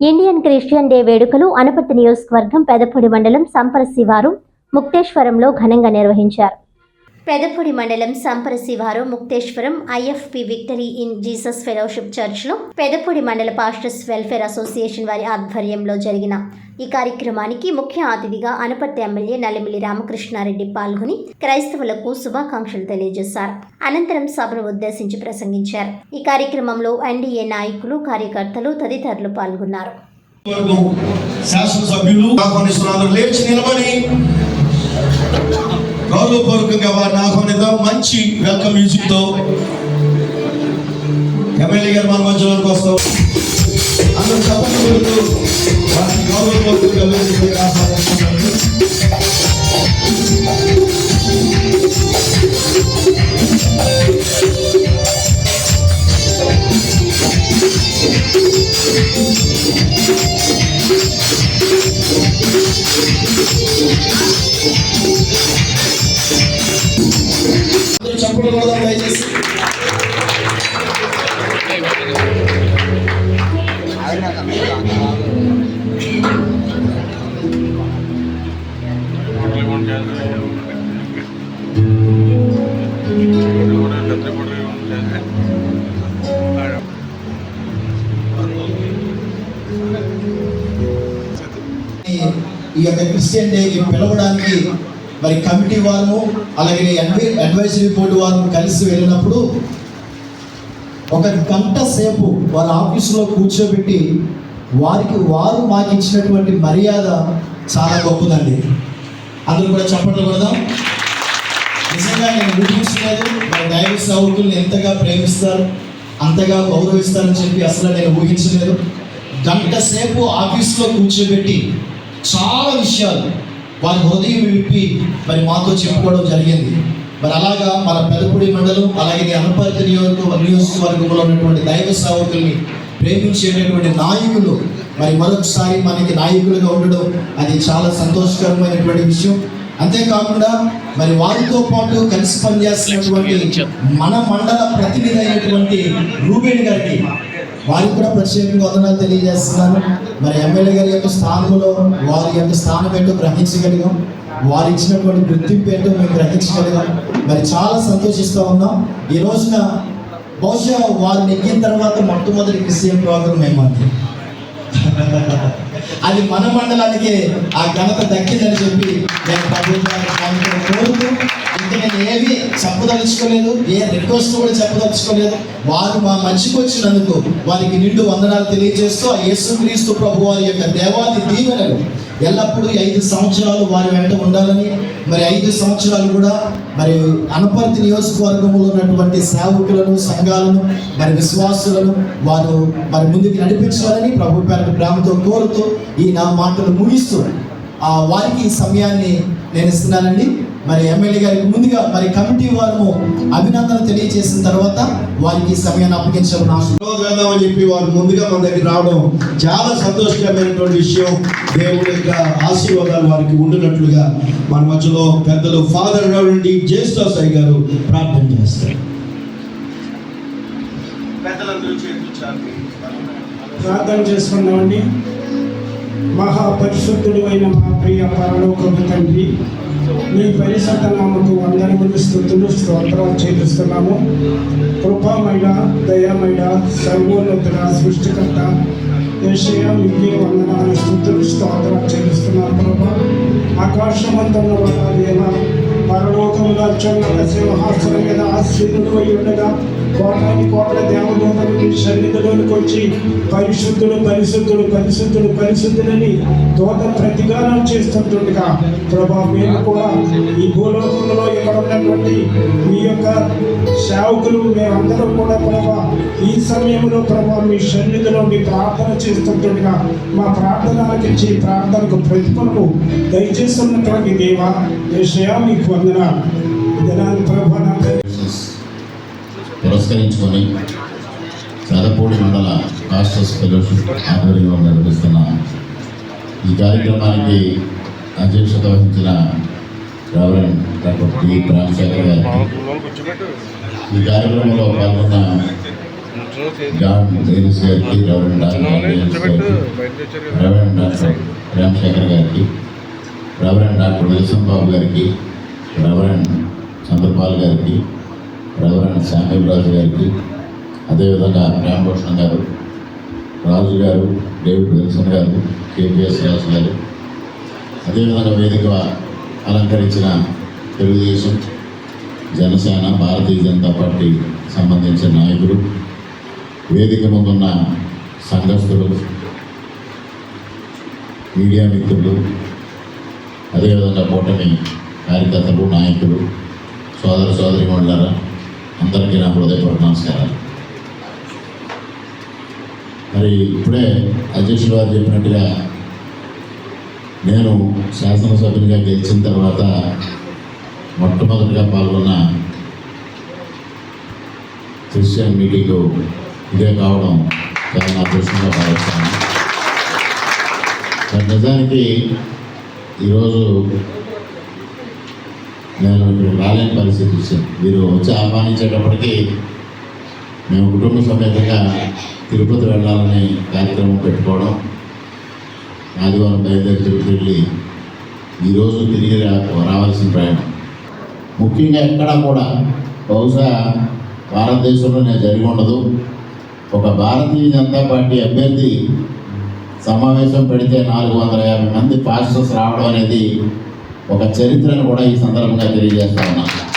Indian Christian day వేడుకలు అనపర్తి నియోజకవర్గం పెదపూడి మండలం సంపర శివారు ముక్తేశ్వరంలో ఘనంగా నిర్వహించారు. పెదపూడి మండలం సంపరశివారు Mukteswaram IFP victory in Jesus fellowship చర్చ్లో పెదపూడి మండల పాస్టర్స్ వెల్ఫేర్ అసోసియేషన్ వారి ఆధ్వర్యంలో జరిగిన ఈ కార్యక్రమానికి ముఖ్య అతిథిగా అనపర్తి ఎమ్మెల్యే నలిమిలి రామకృష్ణారెడ్డి పాల్గొని క్రైస్తవులకు శుభాకాంక్షలు తెలియజేశారు. అనంతరం సభను ఉద్దేశించి ప్రసంగించారు. ఈ కార్యక్రమంలో ఎన్డీఏ నాయకులు కార్యకర్తలు తదితరులు పాల్గొన్నారు. శాసనసభ్యులు లేచి నిలబడి గౌరవపూర్వకంగా వారిని ఆహ్వానిద్దాం మంచి వెల్కమ్ మ్యూజిక్ తో ఎమ్మెల్యే గారు మన మధ్యలోకి వస్తాం అందరూ చప్పట్లు కొడుతూ వారిని గౌరవపూర్వకంగా వేదికపైకి ఆహ్వానిస్తున్నారు అందరూ ఈ యొక్క క్రిస్టియన్ డేకి పిలవడానికి మరి కమిటీ వారు అలాగే అడ్వైజరీ బోర్డు వారు కలిసి వెళ్ళినప్పుడు ఒక గంట సేపు వారి ఆఫీసులో కూర్చోబెట్టి వారికి వారు మాకు ఇచ్చినటువంటి మర్యాద చాలా గొప్పదండి. అందరూ కూడా చెప్పట్లు కదా నిజంగా నేను ఊహించలేదు మరి దైవ సేవకుల్ని ఎంతగా ప్రేమిస్తారు అంతగా గౌరవిస్తారని చెప్పి అసలు నేను ఊహించలేదు. గంట సేపు ఆఫీస్లో కూర్చోబెట్టి చాలా విషయాలు వారి హృదయం విప్పి మరి మాతో చెప్పుకోవడం జరిగింది. మరి అలాగా మన పెదపుడి మండలం అలాగే అనపర్తి నియోజక నియోజకవర్గంలో ఉన్నటువంటి దైవ సేవకుల్ని ప్రేమించేటటువంటి నాయకులు మరి మరొకసారి మనకి నాయకులుగా ఉండడం అది చాలా సంతోషకరమైనటువంటి విషయం. అంతేకాకుండా మరి వారితో పాటు కలిసి పనిచేస్తున్నటువంటి మన మండల ప్రతినిధి అయినటువంటి రూబేణి గారికి వారికి కూడా ప్రత్యేకంగా వందనాలు తెలియజేస్తున్నాను. మరి ఎమ్మెల్యే గారి యొక్క స్థానంలో వారి యొక్క స్థానం ఏంటో గ్రహించగలిగాం. వారు ఇచ్చినటువంటి గుర్తింపు ఏంటో మేము గ్రహించగలిగాం. మరి చాలా సంతోషిస్తూ ఉన్నాం. ఈ రోజున బహుశా వారు నెగ్గిన తర్వాత మొట్టమొదటి క్రిస్టియన్ ప్రోగ్రామ్ ఏమంది? అది మన మండలానికి ఆ ఘనత దక్కిందని చెప్పి నేను ప్రభుత్వాన్ని కోరుతూ ఇంకా నేను ఏమి చెప్పదలుచుకోలేదు ఏ రిక్వెస్ట్ కూడా చెప్పదలుచుకోలేదు. వారు మా మంచికి వచ్చినందుకు వారికి నిండు వందనాలు తెలియజేస్తూ ఆ యేసుక్రీస్తు ప్రభు వారి యొక్క దేవాది దీవెనలు ఎల్లప్పుడూ ఐదు సంవత్సరాలు వారి వెంట ఉండాలని మరి ఐదు సంవత్సరాలు కూడా మరి అనపర్తి నియోజకవర్గంలో ఉన్నటువంటి సేవకులను సంఘాలను మరి విశ్వాసులను వారు మరి ముందుకు నడిపించాలని ప్రభు పేరు ప్రేమతో కోరుతూ ఈ నా మాటలు ముగిస్తూ ఆ వారికి సమయాన్ని నేను ఇస్తున్నానండి. మరి ఎమ్మెల్యే గారికి ముందుగా మరి కమిటీ వారు అభినందన తెలియజేసిన తర్వాత వారికి సమయాన్ని అప్పగించడం అని చెప్పి వారు ముందుగా మన దగ్గర రావడం చాలా సంతోషకరమైనటువంటి విషయం. దేవుడి యొక్క ఆశీర్వాదాలు వారికి ఉండినట్లుగా మన మధ్యలో పెద్దలు ఫాదర్ రెవరెండ్ జ్యేష్ఠ సాయి గారు ప్రార్థన చేస్తారు. ప్రార్థన చేసుకున్నామండి మహాపరిశుద్ధుడు అయిన మా ప్రియ పరలోకపు తండ్రి మీ పరిశుద్ధ నామకు వందనములు స్థుతులు స్తోత్రాలు చేపిస్తున్నాము కృపామైన దయామైన సర్వోన్నతుల సృష్టికర్త దేశీయ మీకే వందనాలు స్థుతులు స్తోత్రాలు చెల్లిస్తున్నాను ప్రభా ఆకాశమంతన్న దేవ పరలోకముల చంద్ర సింహాసనం మీద ఆశీనుడు అయి ఉండగా కోటాని కోట్ల దేవదూతలు మీ సన్నిధిలోనికి వచ్చి పరిశుద్ధుడు పరిశుద్ధుడు పరిశుద్ధుడు పరిశుద్ధులని దూత ప్రతిగానం చేస్తుంటుండగా ప్రభా మేము కూడా ఈ భూలో ఇక్కడ ఉన్నటువంటి మీ యొక్క సేవకులు మేమందరం కూడా ప్రభా ఈ సమయంలో ప్రభా మీ సన్నిధిలో మీ ప్రార్థన చేస్తుంటుండగా మా ప్రార్థనలకు ఇచ్చి ప్రార్థనకు ప్రతిఫలము దయచేస్తున్నటువంటి దేవ దేశయా మీకు వందన. దినాన్ని ప్రభా పురస్కరించుకొని పెదపూడి మండల మాస్టర్స్ ఫెలోషిప్ ఆధ్వర్యంలో నిర్వహిస్తున్న ఈ కార్యక్రమానికి అధ్యక్షత వహించిన రావడం కాబట్టి రామశేఖర్ గారికి ఈ కార్యక్రమంలో పాల్గొన్న జాన్ డేవిస్ గారికి రెవరెండ్ డాక్టర్ డాక్టర్ రామశేఖర్ గారికి రెవరెండ్ డాక్టర్ విల్సన్ బాబు గారికి రెవరెండ్ చంద్రపాల్ గారికి రెవరెండ్ శామ్యుల్ రాజు గారికి అదేవిధంగా రామభూషణ్ గారు రాజు గారు డేవిడ్ విల్సన్ గారు కేపీఎస్ రాజు గారు. అదేవిధంగా వేదిక అలంకరించిన తెలుగుదేశం జనసేన భారతీయ జనతా పార్టీ సంబంధించిన నాయకులు వేదిక ముందున్న సంఘస్థులు మీడియా మిత్రులు అదేవిధంగా కూటమి కార్యకర్తలు నాయకులు సోదర సోదరి మండలారా అందరికీ నా హృదయపూర్వక నమస్కారాలు. మరి ఇప్పుడే అధ్యక్షులు వారు చెప్పినట్టుగా నేను శాసనసభ్యునిగా గెలిచిన తర్వాత మొట్టమొదటిగా పాల్గొన్న క్రిస్టియన్ మీటింగ్ ఇదే కావడం చాలా నా అదృష్టంగా భావిస్తాను నిజానికి ఈరోజు నేను ఇక్కడ రాలేని పరిస్థితి వచ్చింది. మీరు వచ్చి ఆహ్వానించేటప్పటికీ మేము కుటుంబ సమేతంగా తిరుపతి వెళ్ళాలని కార్యక్రమం పెట్టుకోవడం ఆదివారం బయలుదేరి తిరుపతి వెళ్ళి ఈరోజు తిరిగి రావాల్సిన ప్రయాణం. ముఖ్యంగా ఎక్కడా కూడా బహుశా భారతదేశంలో నేను జరిగి ఉండదు. ఒక భారతీయ జనతా పార్టీ అభ్యర్థి సమావేశం పెడితే నాలుగు వందల యాభై మంది పాస్టర్స్ రావడం అనేది ఒక చరిత్రను కూడా ఈ సందర్భంగా తెలియజేస్తా ఉన్నాను